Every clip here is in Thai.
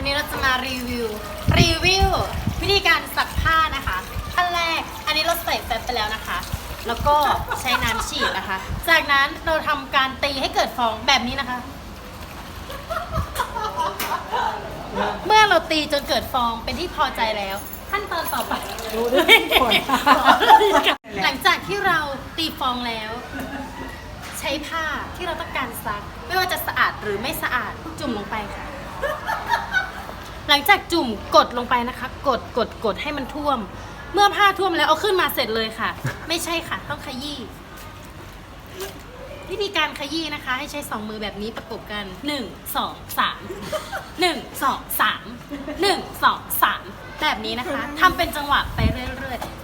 วันนี้เราจะมารีวิว รีวิว วิธีการซักผ้านะคะขั้นแรก อันนี้เราใส่แฟบไปแล้วนะคะ แล้วก็ใช้น้ำฉีดนะคะ จากนั้นเราทำการตีให้เกิดฟองแบบนี้นะคะ เมื่อเราตีจนเกิดฟองเป็นที่พอใจแล้ว ขั้นตอนต่อไป ดูดิผลหลังจากที่เราตีฟองแล้ว ใช้ผ้าที่เราต้องการซัก ไม่ว่าจะสะอาดหรือไม่สะอาดจุ่มลงไปค่ะ หลังจากจุ่มกดลงไปนะคะ กดกดกดให้มันท่วม เมื่อผ้าท่วมแล้วเอาขึ้นมาเสร็จเลยค่ะ ไม่ใช่ค่ะ ต้องขยี้วิธีการขยี้นะคะ ให้ใช้สองมือแบบนี้ประกบกันหนึ่งสองสามหนึ่งสองสามหนึ่งสองสามแบบนี้นะคะทำเป็นจังหวะไปเรื่อยๆ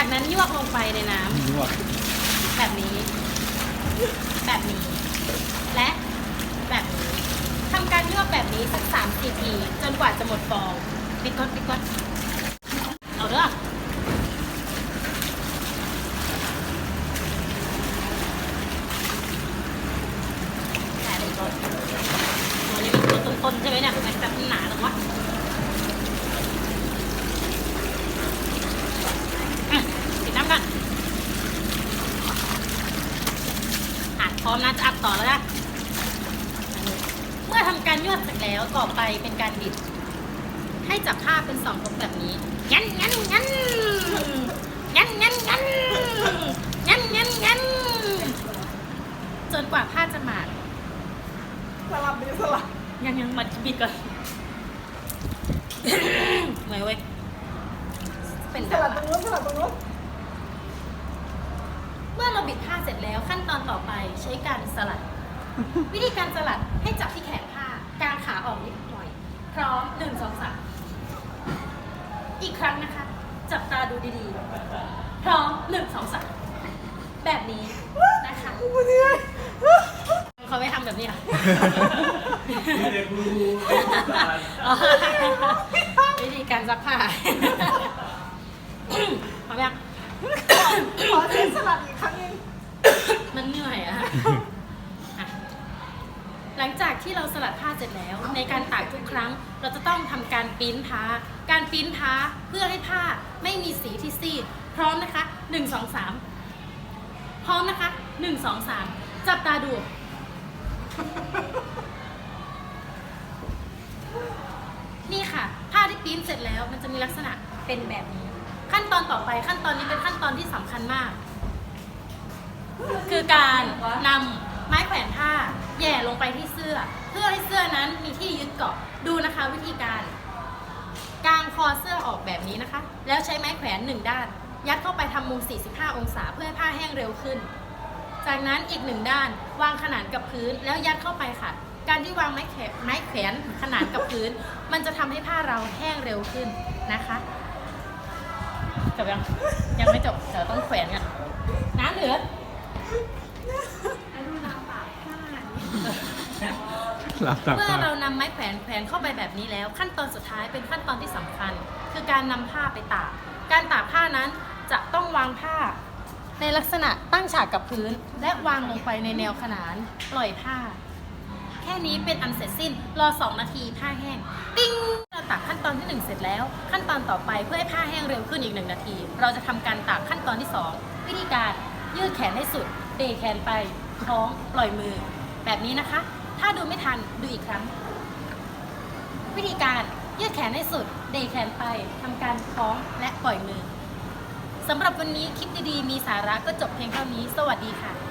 ากนั้นยวกลงไปในน้ำแบบนี้ แบบนี้ และแบบนี้ทำการยวกแบบนี้สักสามสี่ทีจนกว่าจะหมดฟองปิดก้อนปิดก้อนเอาเด้อ แต่เลยก่อนตัวนี้เป็นตัวต้นๆใช่ไหมเนี่ยมันแบบหนาหรือวะอะปิดน้ำกันอะ พร้อมนะจะอัดต่อแล้วนะเมื่อทำการยวดเสร็จแล้วต่อไปเป็นการบิด ให้จับผ้าเป็นสองทบแบบนี้งั้นงั้นงั้นงั้นงั้นงั้นงั้นงั้นงั้นจนกว่าผ้าจะหมาดสลับไปสลับยังยังมัดบิดก่อนเหนื่อยเว้ยเป็นสลับตรงนู้นสลับตรงนู้นเมื่อเราบิด ผ้าเสร็จแล้วขั้นตอนต่อไปใช้การสลัด วิธีการสลัดให้จับที่แขนผ้ากางขาออกนิดหน่อย พร้อมหนึ่งสองสามอีกครั้งนะคะ จับตาดูดีๆ พร้อมหนึ่งสองสามแบบนี้นะคะกูเหนื่อยเขาไม่ทำแบบนี้เหรอเด็กรู้อ๋อวิธีการซักผ้า พร้อมยัง ขอเช็สลับอีกครั้งหนึง มันเหนื่อยอะอะ หลังจากที่เราสลัดผ้าเสร็จแล้ว ในการตากทุกครั้ง เราจะต้องทำการปิ้นผ้า การปิ้นผ้าเพื่อให้ผ้าไม่มีสีที่ซีด พร้อมนะคะหนึ่งสองสามพร้อมนะคะหนึ่งสองสามจับตาดูนี่ค่ะ ผ้าที่ปิ้นเสร็จแล้วมันจะมีลักษณะเป็นแบบนี้ ขั้นตอนต่อไปขั้นตอนนี้เป็นขั้นตอนที่สำคัญมาก คือการนำ ไม้แขวนผ้าแย่ลงไปที่เสื้อ เพื่อให้เสื้อนั้นมีที่ยึดเกาะดูนะคะวิธีการ กางคอเสื้อออกแบบนี้นะคะ แล้วใช้ไม้แขวนหนึ่งด้าน ยัดเข้าไปทำมุม 45 องศาเพื่อให้ผ้าแห้งเร็วขึ้น จากนั้นอีกหนึ่งด้านวางขนานกับพื้นแล้วยัดเข้าไปค่ะ การที่วางไม้แขวนไม้แขวนขนานกับพื้น มันจะทำให้ผ้าเราแห้งเร็วขึ้นนะคะจบยังยังไม่จบเดี๋ยวต้องแขวนกันน้ำเหลือ หลับตาเมื่อเรานำไม้แขวนแขวนเข้าไปแบบนี้แล้ว ขั้นตอนสุดท้ายเป็นขั้นตอนที่สำคัญ คือการนำผ้าไปตาก การตากผ้านั้นจะต้องวางผ้า ในลักษณะตั้งฉากกับพื้น และวางลงไปในแนวขนานปล่อยผ้า แค่นี้เป็นอันเสร็จสิ้นรอ 2 นาทีผ้าแห้ง ติ้งเราตากขั้นตอนที่ 1 เสร็จแล้ว ขั้นตอนต่อไปเพื่อให้ผ้าแห้งเร็วขึ้นอีก 1 นาที เราจะทำการตากขั้นตอนที่ 2 วิธีการยืดแขนให้สุดเดแขนไปคล้องปล่อยมือ แบบนี้นะคะ ถ้าดูไม่ทันดูอีกครั้ง วิธีการยืดแขนให้สุด เดแขนไปทำการคล้องและปล่อยมือสำหรับวันนี้คลิปดีๆ มีสาระก็จบเพียงเท่านี้ สวัสดีค่ะ